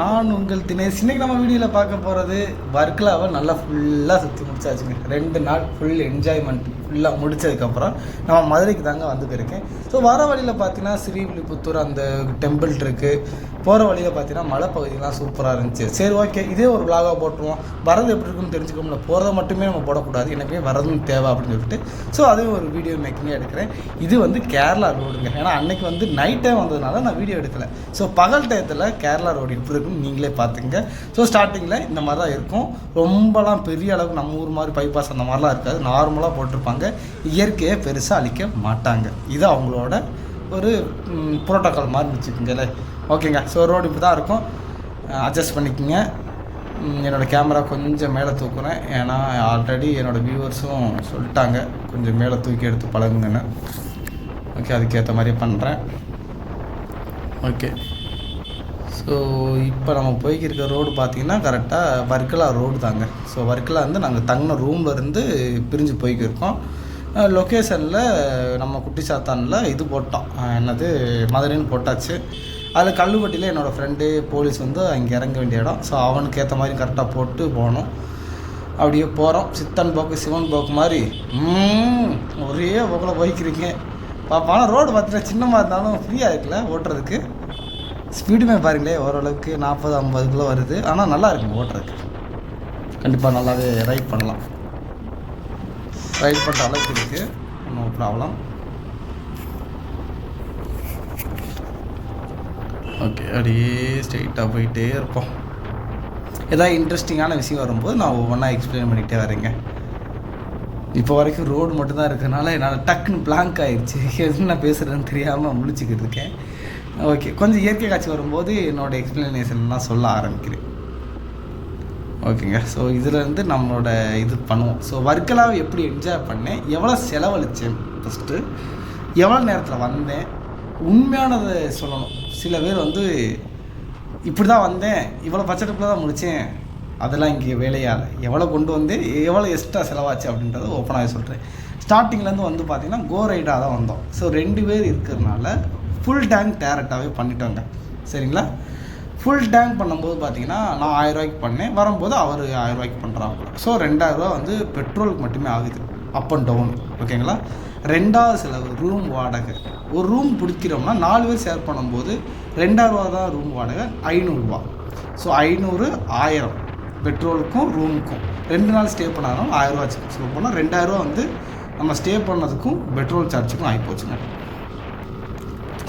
நான் உங்கள் தினேஷ். இன்னைக்கு நம்ம வீடியோவில் பார்க்க போகிறது வர்க்கலாவை நல்லா ஃபுல்லாக சுற்றி முடிச்சாச்சுங்க. ரெண்டு நாள் ஃபுல் என்ஜாய்மெண்ட் ஃபுல்லாக முடித்ததுக்கப்புறம் நம்ம மதுரைக்கு தாங்க வந்து போயிருக்கேன். ஸோ வர வழியில் பார்த்தீங்கன்னா ஸ்ரீவில்லிபுத்தூர் அந்த டெம்பிள் இருக்குது போகிற வழியில் பார்த்தீங்கன்னா மலைப்பகுதியெலாம் சூப்பராக இருந்துச்சு. சரி ஓகே இதே ஒரு விலாகாக போட்டுருவோம். வரது எப்படி இருக்குன்னு தெரிஞ்சுக்கோம்ல. போகிறத மட்டுமே நம்ம போடக்கூடாது. எனக்குமே வரதும் தேவை அப்படின்னு சொல்லிட்டு. ஸோ அதையும் ஒரு வீடியோ மேக்கிங்காக எடுக்கிறேன். இது வந்து கேரளா ரோடுங்க ஏன்னா அன்னைக்கு வந்து நைட் டைம் வந்ததுனால நான் வீடியோ எடுக்கலை. ஸோ பகல் டயத்தில் கேரளா ரோடு எப்படி இருக்குன்னு நீங்களே பார்த்துங்க ஸோ ஸ்டார்டிங்கில் இந்த மாதிரி தான் இருக்கும். ரொம்பலாம் பெரிய அளவுக்கு நம்ம ஊர் மாதிரி பைபாஸ் அந்த மாதிரிலாம் இருக்காது. நார்மலாக போட்டிருப்பாங்க. இயற்கையை பெருசாக அழிக்க மாட்டாங்க. இது அவங்களோட ஒரு புரோட்டோக்கால் மாதிரி வச்சுக்கோங்களேன். ஓகேங்க. ஸோ ரோடு இப்படி தான் இருக்கும் அட்ஜஸ்ட் பண்ணிக்கோங்க. என்னோடய கேமரா கொஞ்சம் மேலே தூக்குறேன். ஏன்னா ஆல்ரெடி என்னோடய வியூவர்ஸும் சொல்லிட்டாங்க. கொஞ்சம் மேலே தூக்கி எடுத்து பழகுங்கன்னு. ஓகே அதுக்கேற்ற மாதிரி பண்ணுறேன் ஓகே. ஸோ இப்போ நம்ம போய்க்கிருக்க ரோடு பார்த்திங்கன்னா கரெக்டாக வர்க்கலா ரோடு தாங்க. ஸோ வர்க்கலா வந்து நாங்கள் தங்கின ரூம்லேருந்து இருந்து பிரிஞ்சு போய்க்கிருக்கோம். லொக்கேஷனில் நம்ம குட்டி சாத்தானில் இது போட்டோம். என்னது? மதுரைன்னு போட்டாச்சு. அதில் கல்லுப்பட்டியில் என்னோடய ஃப்ரெண்டு போலீஸ் வந்து அங்கே இறங்க வேண்டிய இடம். ஸோ அவனுக்கு ஏற்ற மாதிரி கரெக்டாக போட்டு போகணும். அப்படியே போகிறோம் சித்தன் போக்கு சிவன் போக்கு மாதிரி. ஒரே போக்கில் போய்க்கிறீங்க பாப்பா ஆனால் ரோடு பார்த்துட்டு சின்னமாக இருந்தாலும் ஃப்ரீயாக இருக்குல்ல ஓட்டுறதுக்கு? ஸ்பீடுமே பாருங்களே ஓரளவுக்கு நாற்பது ஐம்பதுக்குள்ளே வருது. ஆனால் நல்லா இருக்கும் ஓட்டுறதுக்கு. கண்டிப்பாக நல்லாவே ரைட் பண்ணலாம். ரைட் பண்ணுற அளவுக்கு இருக்குது நோ ப்ராப்ளம் ஓகே அப்படியே ஸ்ட்ரெயிட்டாக போயிட்டே இருப்போம். ஏதாவது இன்ட்ரெஸ்டிங்கான விஷயம் வரும்போது நான் ஒவ்வொன்றா எக்ஸ்பிளைன் பண்ணிகிட்டே வரேங்க. இப்போ வரைக்கும் ரோடு மட்டும்தான் இருக்கிறனால என்னால் டக்குன்னு பிளாங்க் ஆயிடுச்சு என்ன பேசுகிறேன்னு தெரியாமல் முழிச்சிக்கிட்டு இருக்கேன். ஓகே கொஞ்சம் இயற்கை காட்சி வரும்போது என்னோட எக்ஸ்பிளனேஷன்லாம் சொல்ல ஆரம்பிக்கிறேன். ஓகேங்க ஸோ இதுலேருந்து நம்மளோட இது பண்ணுவோம். ஸோ வர்க்கலாவை எப்படி என்ஜாய் பண்ணேன்? எவ்வளோ செலவழித்தேன் ஃபஸ்ட்டு எவ்வளோ நேரத்தில் வந்தேன்? உண்மையானதை சொல்லணும். சில பேர் வந்து இப்படி தான் வந்தேன். இவ்வளோ பட்ஜெட்டுக்குள்ளே தான் முடித்தேன் அதெல்லாம் இங்கே வேலையால். எவ்வளோ கொண்டு வந்து எவ்வளோ எக்ஸ்ட்ரா செலவாச்சு? அப்படின்றத ஓப்பனாகவே சொல்கிறேன் ஸ்டார்டிங்லேருந்து வந்து பார்த்திங்கன்னா கோ ரைடாக தான் வந்தோம். ஸோ ரெண்டு பேர் இருக்கிறதுனால ஃபுல் டேங்க் டேரெக்டாகவே பண்ணிட்டோங்க. சரிங்களா? ஃபுல் டேங்க் பண்ணும்போது பார்த்தீங்கன்னா நான் ஆயிரரூவாய்க்கு பண்ணேன். வரும்போது அவர் ஆயிரரூவாய்க்கு பண்ணுறாங்க ஸோ ரெண்டாயிரரூவா வந்து பெட்ரோலுக்கு மட்டுமே ஆகுது. அப் அண்ட் டவுன் ஓகேங்களா ரெண்டாவது செலவு ரூம் வாடகை. ஒரு ரூம் பிடிக்கிறோம்னா நாலு பேர் ஷேர் பண்ணும்போது ரெண்டாயிரரூவா தான் ரூம் வாடகை ஐநூறுரூவா ஸோ ஐநூறு ஆயிரம். பெட்ரோலுக்கும் ரூமுக்கும் ரெண்டு நாள் ஸ்டே பண்ணாலும் ஆயிரரூவா ஆச்சு ஸோ போனால் ரெண்டாயிரரூவா வந்து நம்ம ஸ்டே பண்ணதுக்கும் பெட்ரோல் சார்ஜுக்கும் ஆகிப்போச்சுங்க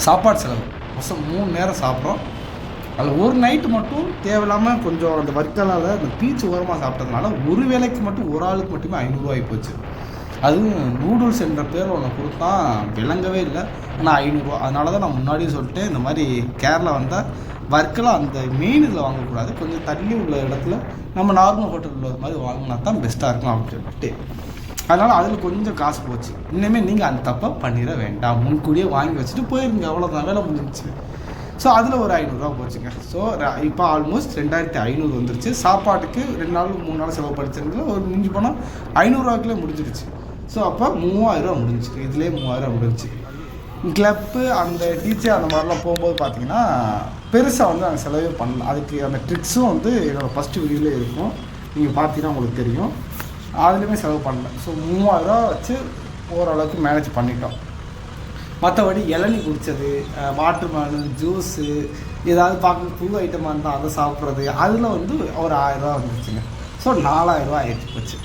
சாப்பாடு செலவு. மொத்தம் மூணு நேரம் சாப்பிட்றோம். அதில் ஒரு நைட்டு மட்டும் தேவையில்லாமல் கொஞ்சம் அந்த வர்க்கலால் அந்த பீச் ஓரமாக சாப்பிட்டதுனால ஒரு வேலைக்கு மட்டும் ஒரு ஆளுக்கு மட்டுமே ஐநூறுரூவா ஆகி போச்சு. அதுவும் நூடுல்ஸ் என்ற பேர் ஒன்று கொடுத்தா விளங்கவே இல்லை. ஆனால் ஐநூறுரூவா அதனால தான் நான் முன்னாடியே சொல்லிட்டேன் இந்த மாதிரி கேரளா வந்தால் வர்க்கலா அந்த மெயின் இதில் வாங்கக்கூடாது. கொஞ்சம் தள்ளி உள்ள இடத்துல நம்ம நார்மல் ஹோட்டலில் உள்ள மாதிரி வாங்கினா தான் பெஸ்ட்டாக இருக்கும் அப்படின்னு சொல்லிட்டு. அதனால் அதில் கொஞ்சம் காசு போச்சு. இனிமேல் நீங்கள் அந்த தப்பை பண்ணிட வேண்டாம். முன்கூடியே வாங்கி வச்சுட்டு போயிருங்க. அவ்வளோதான் வேலை முடிஞ்சிச்சு. ஸோ அதில் ஒரு ஐநூறுரூவா போச்சுங்க. ஸோ இப்போ ஆல்மோஸ்ட் ரெண்டாயிரத்தி ஐநூறு வந்துருச்சு. சாப்பாட்டுக்கு ரெண்டு நாள் மூணு நாள் செலவு படிச்சிருந்தது ஒரு மிஞ்சி போனால் ஐநூறுரூவாக்குள்ளே முடிஞ்சிருச்சு. ஸோ அப்போ மூவாயிரரூவா முடிஞ்சுச்சு இதுலேயே மூவாயிரம் முடிஞ்சுச்சு கிளப்பு அந்த டீச்சர் அந்த மாதிரிலாம் போகும்போது பார்த்தீங்கன்னா பெருசாக வந்து நாங்கள் செலவே பண்ணல. அதுக்கு அந்த ட்ரிக்ஸும் வந்து என்னோடய ஃபஸ்ட்டு வீடியோவில் இருக்கும். நீங்கள் பார்த்தீங்கன்னா உங்களுக்கு தெரியும். அதுலேயுமே செலவு பண்ணல. ஸோ மூவாயிரரூவா வச்சு ஓரளவுக்கு மேனேஜ் பண்ணிட்டோம். மற்றபடி இளநி குடித்தது வாட்டர் மேனு ஜூஸு ஏதாவது பார்க்க புது ஐட்டமாக இருந்தால் அதை சாப்பிட்றது அதில் வந்து ஒரு ஆயிரரூவா வந்துச்சுங்க ஸோ நாலாயிரரூவா ஆயிடுச்சு போச்சு.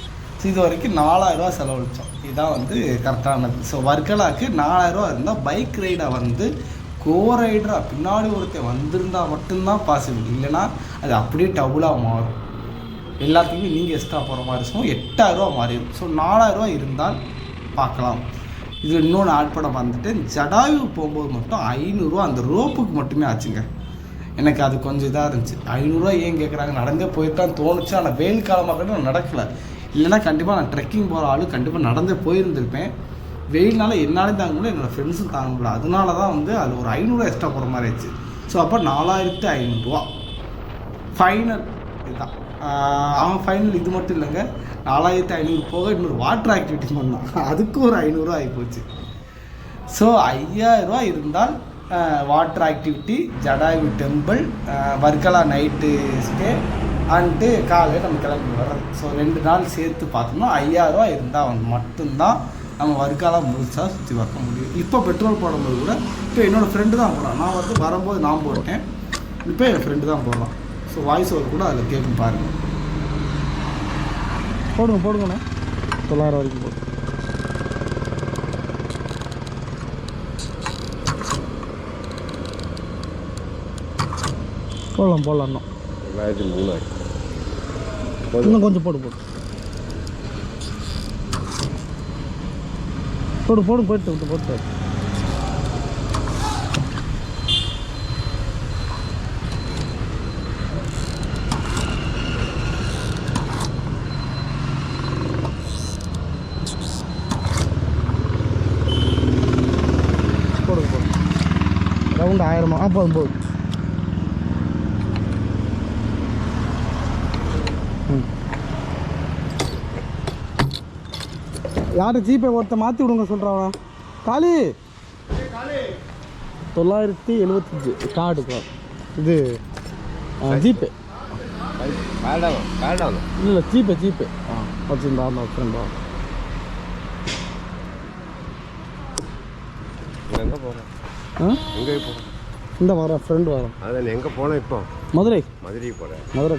இது வரைக்கும் நாலாயிரரூவா செலவழித்தோம் இதுதான் வந்து கரெக்டானது ஸோ வர்க்கலாக்கு நாலாயிரரூவா இருந்தால் பைக் ரைடாக வந்து கோ ரைடராக பின்னாடி ஒருத்தர் வந்திருந்தால் மட்டும்தான் பாசிபிள் இல்லைன்னா அது அப்படியே டபுளாக மாறும். எல்லாத்துக்குமே நீங்கள் எக்ஸ்ட்ரா போகிற மாதிரி இருக்கும். எட்டாயிரரூவா மாறிடும். ஸோ நாலாயிரரூவா இருந்தால் பார்க்கலாம். இது இன்னொன்று ஆட் பண்ண வந்துட்டு ஜடாயு போகும்போது மட்டும் ஐநூறுரூவா அந்த ரோப்புக்கு மட்டுமே ஆச்சுங்க. எனக்கு அது கொஞ்சம் இதாக இருந்துச்சு. ஐநூறுரூவா ஏன் கேட்குறாங்க நடந்தே போயிருக்கான்னு தோணுச்சு. ஆனால் வெயில் காலமாக கூட நடக்கலை. இல்லைன்னா கண்டிப்பாக நான் ட்ரெக்கிங் போகிற ஆளு கண்டிப்பாக நடந்தே போயிருந்திருப்பேன். வெயில்னால என்னாலும் தாங்க முடியல என்னோடய ஃப்ரெண்ட்ஸும் தாங்க முடியல. அதனால தான் வந்து அது ஒரு ஐநூறுரூவா எக்ஸ்ட்ரா போகிற மாதிரி ஆயிடுச்சு. ஸோ அப்போ நாலாயிரத்து ஐநூறுரூவா ஃபைனல் இதுதான். அவன் ஃபைனல் இது மட்டும் இல்லைங்க. நாலாயிரத்தி ஐநூறு போக இன்னொரு வாட்டர் ஆக்டிவிட்டி பண்ணான். அதுக்கு ஒரு ஐநூறுரூவா ஆகிப்போச்சு ஸோ ஐயாயிரரூவா இருந்தால் water activity Jatayu temple Varkala night stay and காலையில் நம்ம கிளம்பி வர்றது. ஸோ ரெண்டு நாள் சேர்த்து பார்த்தோம்னா ஐயாயிரரூவா இருந்தால் வந்து மட்டும்தான் நம்ம வர்க்காலா முழுசாக சுற்றி பார்க்க முடியும். இப்போ பெட்ரோல் போடும்போது கூட இப்போ என்னோடய ஃப்ரெண்டு தான் போகிறான் நான் வந்து வரும்போது நான் போட்டேன். இப்போ என் ஃப்ரெண்டு தான் போடலாம் ஸோ வாய்ஸ் ஓவர் கூட அதில் கேட்கும் பாருங்கள் போடுங்க போடுங்கண்ணே. தொள்ளாயிரம் வரைக்கும் போடு. போடலாம் போடலாம் இன்னும். ரெண்டாயிரத்தி மூணு இன்னும் கொஞ்சம் போடு போடு. போடு போடு போயிட்டு விட்டு போட்டு போடுங்க போடு ரவுண்டு ஆயிரமா? ஆ போதும். யார் ஜிபே ஒருத்த மாற்றி விடுங்க சொல்கிறான் காளி! தொள்ளாயிரத்தி எழுபத்தஞ்சு கார்டு இது ஜிபே இல்லை ஜிபே ஜிபே ஆ வச்சுருந்தா ஃப்ரெண்டா எங்கே போகிறேன் ஆ? எங்கே போகிறேன் இந்த வரேன் ஃப்ரெண்டு வரேன் அதான் எங்கே போனேன் இப்போ? மதுரை. மதுரைக்கு போகிறேன் மதுரை.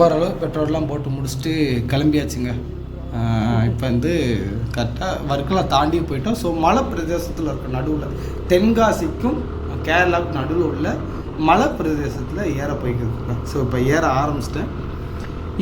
ஓரளவு பெட்ரோல்லாம் போட்டு முடிச்சுட்டு கிளம்பியாச்சுங்க. இப்போ வந்து கரெக்டாக வர்க்கெலாம் தாண்டி போயிட்டோம். ஸோ மலை பிரதேசத்தில் இருக்க நடுவில் தென்காசிக்கும் கேரளாவுக்கும் நடுவில் உள்ள மலை பிரதேசத்தில் ஏற போய்க்கிட்டு ஸோ இப்போ ஏற ஆரம்பிச்சிட்டேன்.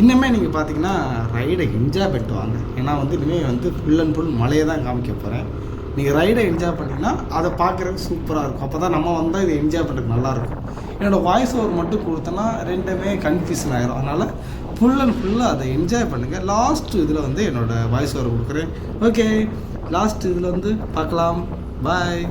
இன்னுமே நீங்கள் பார்த்தீங்கன்னா ரைடை என்ஜாய் பண்ணுவாங்க வாங்க. ஏன்னா வந்து இனிமேல் வந்து ஃபுல் அண்ட் ஃபுல் மலையை தான் காமிக்க போகிறேன் நீங்கள் ரைடை என்ஜாய் பண்ணிங்கன்னா அதை பார்க்குறதுக்கு சூப்பராக இருக்கும். அப்போ தான் நம்ம வந்தால் இதை என்ஜாய் பண்ணுறதுக்கு நல்லாயிருக்கும் என்னோடய வாய்ஸ் ஓவர் மட்டும் கொடுத்தேன்னா ரெண்டுமே கன்ஃபியூஷன் ஆகிரும் அதனால் ஃபுல் அண்ட் ஃபுல்லாக அதை என்ஜாய் பண்ணுங்கள் லாஸ்ட் இதில் வந்து என்னோடய வாய்ஸ் ஓவர் கொடுக்குறேன். ஓகே லாஸ்ட் இதில் வந்து பார்க்கலாம். பாய்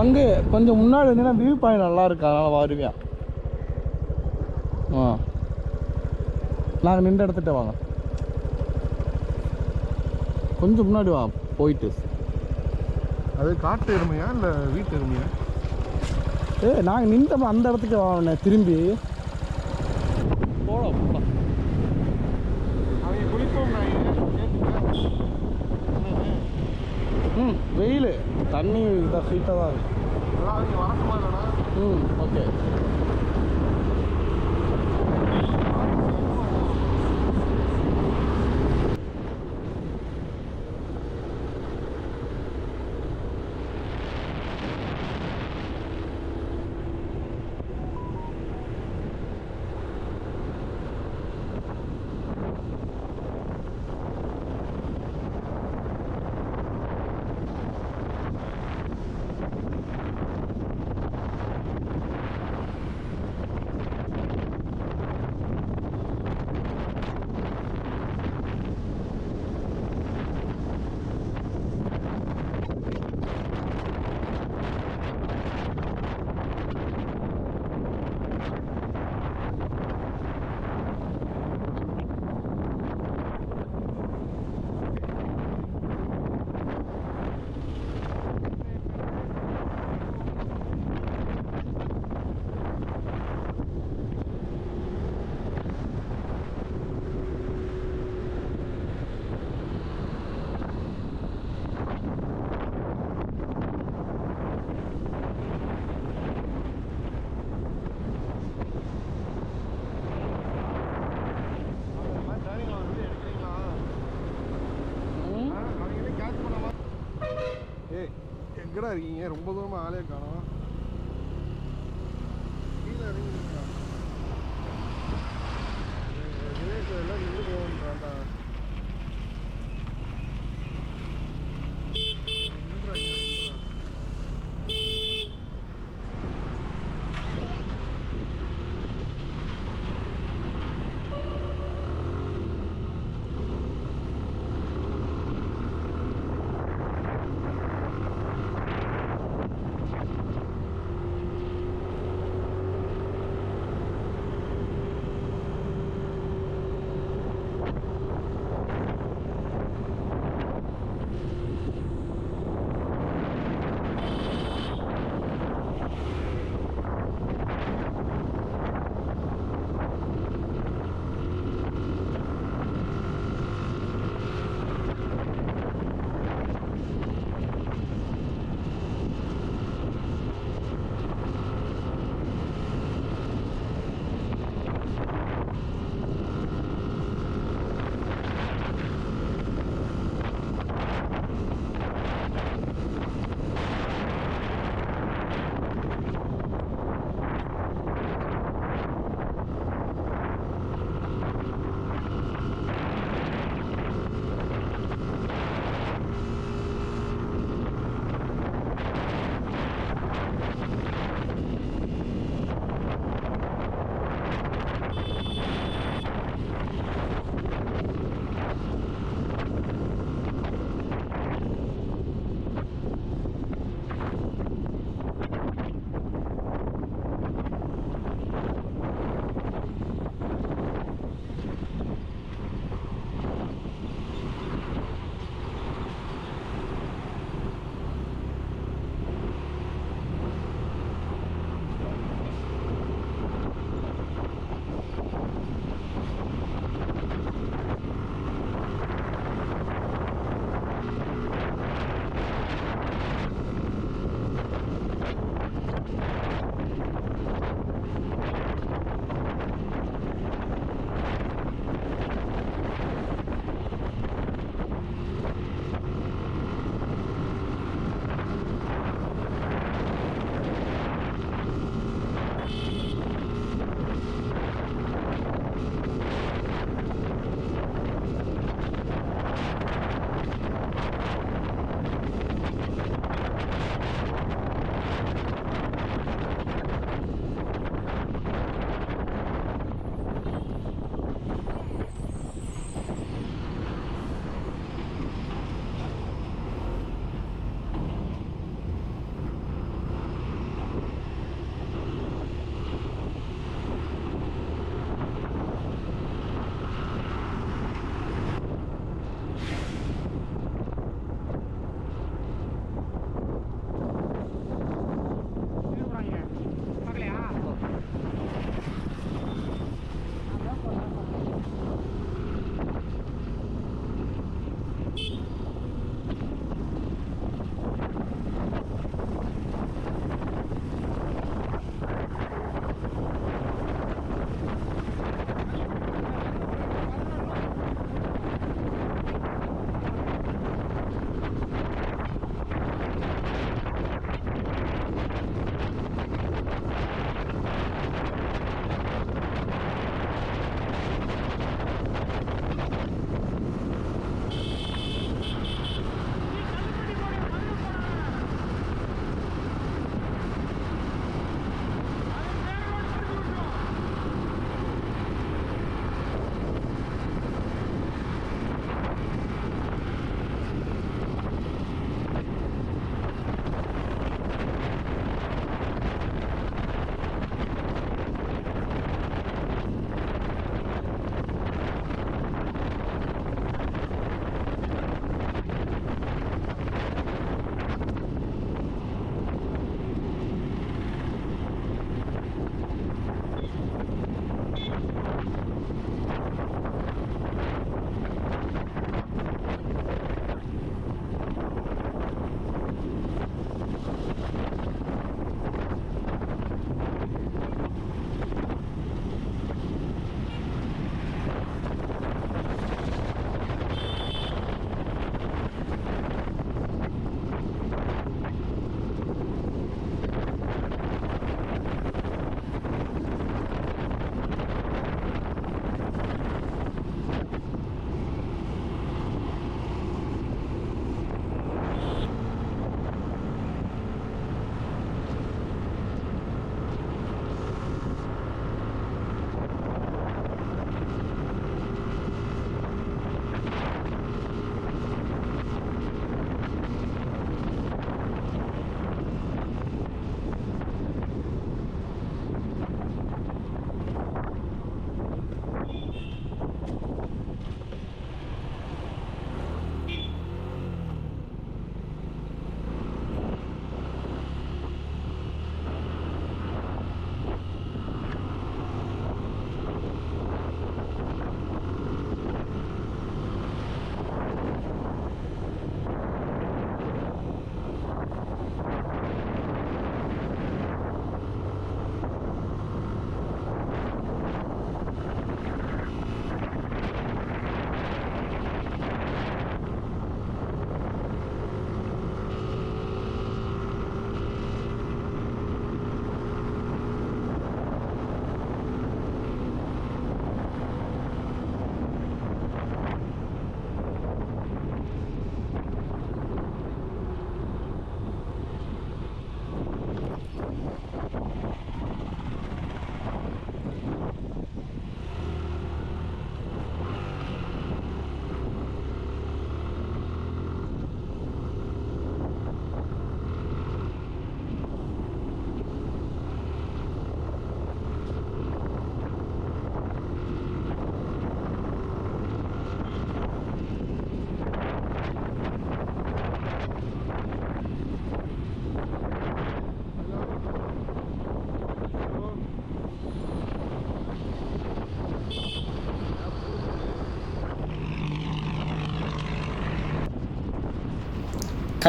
அங்கே கொஞ்சம் முன்னாடி இருந்தீங்கன்னா வியூ பாயிண்ட் நல்லா இருக்கு அதனால் வருவியா? ஆ. நாங்கள் நின்று இடத்துட்ட வாங்க. கொஞ்சம் முன்னாடி வா போயிட்டு. அது காட்டு எருமையா இல்லை வீட்டு எருமையா? ஏ நாங்கள் நின்றோம் அந்த இடத்துக்கு வாங்க திரும்பி. போலாம் போலாம். அவங்க குளிப்போம் நான் ம் வெயில். தண்ணி இதாக ஹீட்டாக தான் இருக்கு. அதான் அவங்க வரக்குமா இல்லைனா ம் ஓகே ம் ஏய் எங்கடா இருக்கீங்க. ரொம்ப தூரமா ஆளே காணும்.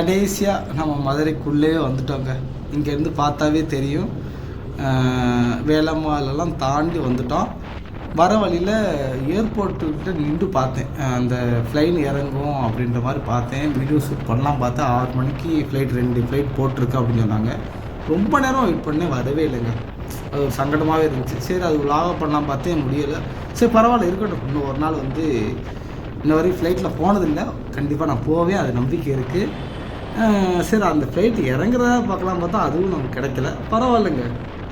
கடைசியாக நம்ம மதுரைக்குள்ளேயே வந்துட்டோங்க. இங்கேருந்து பார்த்தாவே தெரியும். வேலம்மாலெல்லாம் தாண்டி வந்துட்டோம். வர வழியில் ஏர்போர்ட்டுக்கிட்ட நின்று பார்த்தேன். அந்த ஃப்ளைன் இறங்கும் அப்படின்ற மாதிரி பார்த்தேன். வீடியோ ஷூட் பண்ணலாம் பார்த்தா ஆறு மணிக்கு ஃப்ளைட் ரெண்டு ஃப்ளைட் போட்டிருக்கு அப்படின்னு சொன்னாங்க. ரொம்ப நேரம் வெயிட் பண்ணேன். வரவே இல்லைங்க. அது ஒரு சங்கடமாகவே இருந்துச்சு. சரி அது லாக பண்ணலாம் பார்த்தே முடியலை. சரி பரவாயில்ல இருக்கட்டும். இன்னும் ஒரு நாள் வந்து இன்ன வரையும் ஃப்ளைட்டில் போனதில்லை. கண்டிப்பாக நான் போவேன். அது நம்பிக்கை இருக்குது சரி அந்த ஃப்ளைட் இறங்குறதா பார்க்கலாம் பார்த்தா அதுவும் நமக்கு கிடைக்கல. பரவாயில்லைங்க.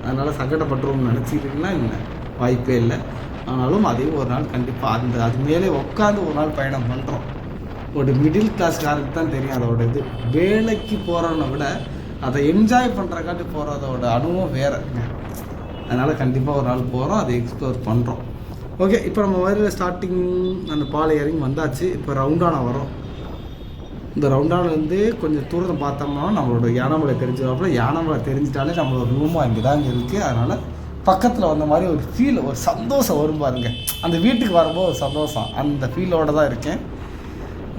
அதனால் சங்கடப்பட்டுருவோம்னு நினச்சிக்கிட்டிங்கன்னா இல்லை வாய்ப்பே இல்லை. ஆனாலும் அதையும் ஒரு நாள் கண்டிப்பாக அந்த அது மேலே உட்காந்து ஒரு நாள் பயணம் பண்ணுறோம் ஒரு மிடில் கிளாஸ்காரருக்கு தான் தெரியும் அதோட இது. வேலைக்கு போகிறவனை விட அதை என்ஜாய் பண்ணுறக்காட்டி போகிறதோட அனுபவம் வேறுங்க. அதனால் கண்டிப்பாக ஒரு நாள் போகிறோம் அதை எக்ஸ்ப்ளோர் பண்ணுறோம் ஓகே இப்போ நம்ம வரையில் ஸ்டார்டிங் அந்த பாலை இறங்கி வந்தாச்சு. இப்போ ரவுண்டான வரோம் இந்த ரவுண்டானிலேருந்து கொஞ்சம் தூரத்தை பார்த்தோம்னா நம்மளோட யானைமலை தெரிஞ்சிடாப்புல யானைமலை தெரிஞ்சிட்டாலே நம்மளோட ரூமும் அங்கே தான் இங்கே இருக்குது அதனால் பக்கத்தில் வந்த மாதிரி ஒரு ஃபீல் ஒரு சந்தோஷம் வரும் பாருங்க. அந்த வீட்டுக்கு வரும்போது ஒரு சந்தோஷம். அந்த ஃபீலோடு தான் இருக்கேன்.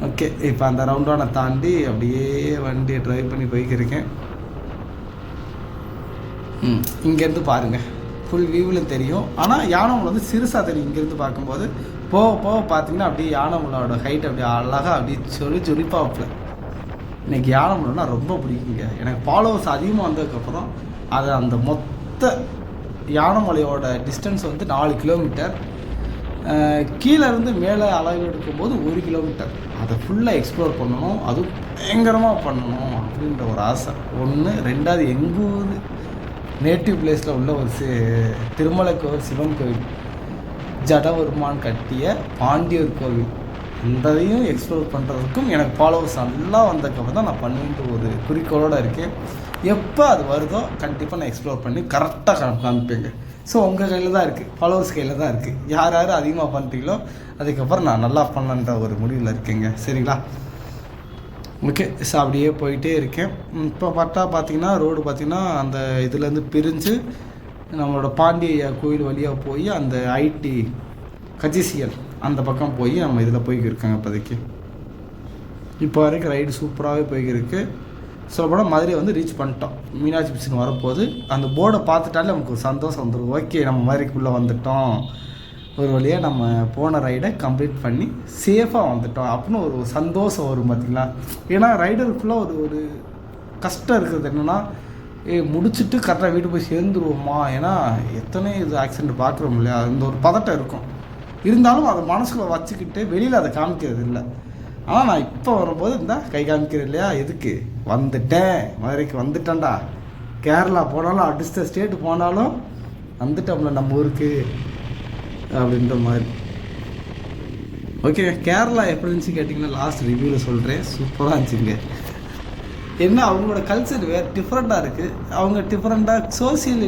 ஓகே இப்போ அந்த ரவுண்டானை தாண்டி அப்படியே வண்டியை ட்ரைவ் பண்ணி போய்க்கிருக்கேன் ம் இங்கேருந்து பாருங்கள் ஃபுல் வியூவில் தெரியும். ஆனால் யானை வந்து சிறுசாக தெரியும். இங்கேருந்து பார்க்கும்போது போக போக பார்த்தீங்கன்னா அப்படியே யானைமலோட ஹைட் அப்படியே அழகாக அப்படியே சொல்லி சொலிப்பாப்பில் இன்னைக்கு யானைமலைனா ரொம்ப பிடிக்குங்க. எனக்கு ஃபாலோவர்ஸ் அதிகமாக வந்ததுக்கப்புறம் அது அந்த மொத்த யானைமலையோட டிஸ்டன்ஸ் வந்து நாலு கிலோமீட்டர் கீழே இருந்து மேலே அளவு எடுக்கும்போது ஒரு கிலோமீட்டர் அதை ஃபுல்லாக எக்ஸ்ப்ளோர் பண்ணணும். அதுவும் பயங்கரமாக பண்ணணும் அப்படின்ற ஒரு ஆசை. ஒன்று ரெண்டாவது எங்கள் ஊர் நேட்டிவ் பிளேஸில் உள்ள ஒரு சி திருமலை கோவில் சிவன் கோவில். ஜடவர்மான் கட்டிய பாண்டியர் கோவில். இந்ததையும் எக்ஸ்ப்ளோர் பண்ணுறதுக்கும் எனக்கு ஃபாலோவர்ஸ் நல்லா வந்ததுக்கப்புறம் தான் நான் பண்ணுன்ற ஒரு குறிக்கோளோடு இருக்கேன். எப்போ அது வருதோ கண்டிப்பாக நான் எக்ஸ்ப்ளோர் பண்ணி கரெக்டாக காமிப்பேங்க. ஸோ உங்கள் கையில் தான் இருக்குது ஃபாலோவர்ஸ் கையில் தான் இருக்குது யார் யார் அதிகமாக பண்ணுறீங்களோ அதுக்கப்புறம் நான் நல்லா பண்ணன்ற ஒரு முடிவில் இருக்கேங்க. சரிங்களா? ஓகே ஸோ அப்படியே போயிட்டே இருக்கேன். இப்போ பார்த்தா பார்த்தீங்கன்னா ரோடு பார்த்திங்கன்னா அந்த இதுலேருந்து பிரிஞ்சு நம்மளோட பாண்டிய கோயில் வழியாக போய் அந்த ஐடி கஜிசியல் அந்த பக்கம் போய் நம்ம இதில் போய்க்கிருக்காங்க இப்போதைக்கு. இப்போ வரைக்கும் ரைடு சூப்பராகவே போய்க்கிருக்கு. சொல்லப்போனால் மதுரை வந்து ரீச் பண்ணிட்டோம். மீனாட்சி பிக்சன் வரப்போகுது அந்த போர்டை பார்த்துட்டாலே நமக்கு ஒரு சந்தோஷம் வந்துடும் ஓகே நம்ம மதுரைக்குள்ளே வந்துட்டோம். ஒரு வழியாக நம்ம போன ரைடை கம்ப்ளீட் பண்ணி சேஃபாக வந்துட்டோம் அப்படின்னு ஒரு சந்தோஷம் வரும் பார்த்தீங்களா ஏன்னா ரைடருக்குள்ளே ஒரு ஒரு கஷ்டம் இருக்கிறது என்னென்னா ஏ முடிச்சுட்டு கரெக்டாக வீட்டு போய் சேர்ந்துருவோமா ஏன்னா எத்தனை இது ஆக்சிடென்ட் பார்க்குறோம் இல்லையா? அந்த ஒரு பதட்டம் இருக்கும். இருந்தாலும் அதை மனசுக்குள்ள வச்சுக்கிட்டு வெளியில் அதை காமிக்கிறது இல்லை. ஆனால் நான் இப்போ வரும்போது இந்த கை காமிக்கிறேன் இல்லையா? எதுக்கு? வந்துட்டேன். மதுரைக்கு வந்துட்டேன்டா. கேரளா போனாலும் அடுத்த ஸ்டேட்டு போனாலும் வந்துட்டோம்ல நம்ம ஊருக்கு. அப்படின்ற மாதிரி. ஓகே கேரளா எப்படி இருந்துச்சு கேட்டிங்கன்னா லாஸ்ட் ரிவ்யூவில் சொல்கிறேன் சூப்பராக இருந்துச்சுங்க. என்ன அவங்களோட கல்ச்சர் வேறு டிஃப்ரெண்ட்டாக இருக்குது அவங்க டிஃப்ரெண்ட்டாக சோசியல்